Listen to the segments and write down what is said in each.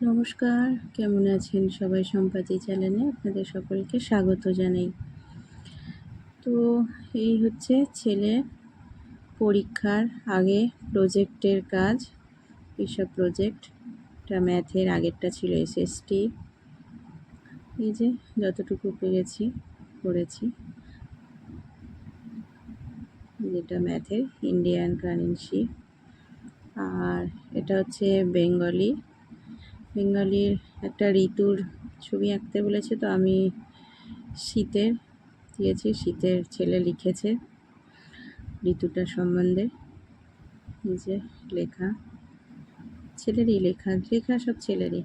নমস্কার, কেমন আছেন সবাই সম্পাতি চ্যানেলে আপনাদের সকলকে স্বাগত জানাই। তো এই হচ্ছে ছেলে পরীক্ষার আগে প্রজেক্টের কাজ এইসব প্রজেক্টটা ম্যাথের আগেরটা ছিল এসএসটি এই যে যতটুকু পেরেছি, করেছি। যেটা ম্যাথের, ইন্ডিয়ান কারেন্সি। আর এটা হচ্ছে বেঙ্গলি। বেঙ্গলির একটা ঋতুর ছবি আঁকতে বলেছে, তো আমি শীতের, দিয়েছি, শীতের ছেলে লিখেছে ঋতুটার সম্বন্ধে। যে লেখা, ছেলেরই লেখা লেখা সব ছেলেরই।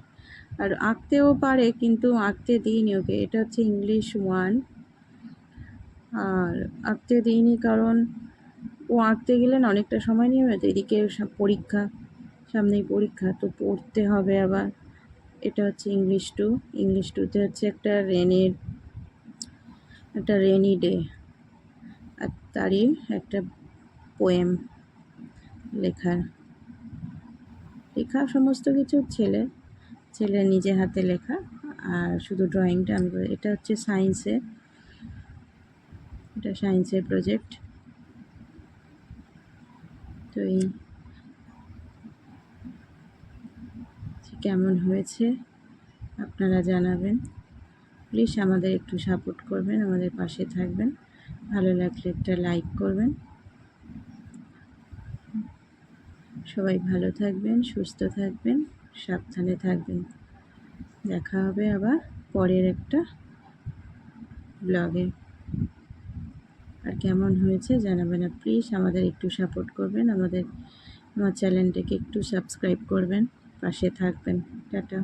আর আঁকতেও পারে, কিন্তু আঁকতে দিইনি ওকে, এটা হচ্ছে ইংলিশ ওয়ান। আর আঁকতে দিইনি কারণ ও আঁকতে গেলেন অনেকটা সময় নিয়ে এদিকে পরীক্ষা সামনেই পরীক্ষা, তো পড়তে হবে আবার। এটা হচ্ছে ইংলিশ টু ইংলিশ টুতে হচ্ছে একটা রেনের একটা রেনি ডে আর তারই একটা পোয়েম লেখার। লেখা সমস্ত কিছু ছেলে। ছেলে নিজে হাতে লেখা। আর শুধু ড্রয়িংটা আমি এটা হচ্ছে সায়েন্সে এটা সায়েন্সের প্রজেক্ট তো এই কেমন হয়েছে আপনারা জানাবেন। প্লিজ আমাদের একটু সাপোর্ট করবেন, আমাদের পাশে থাকবেন। ভালো লাগলে একটা লাইক করবেন। সবাই ভালো থাকবেন, সুস্থ থাকবেন, সাবধানে থাকবেন। দেখা হবে আবার পরের একটা ব্লগে আর কেমন হয়েছে জানাবেন আর প্লিজ আমাদের একটু সাপোর্ট করবেন, আমাদের, আমার চ্যানেলটাকে একটু সাবস্ক্রাইব করবেন। পাশে থাকবেন। টাটা।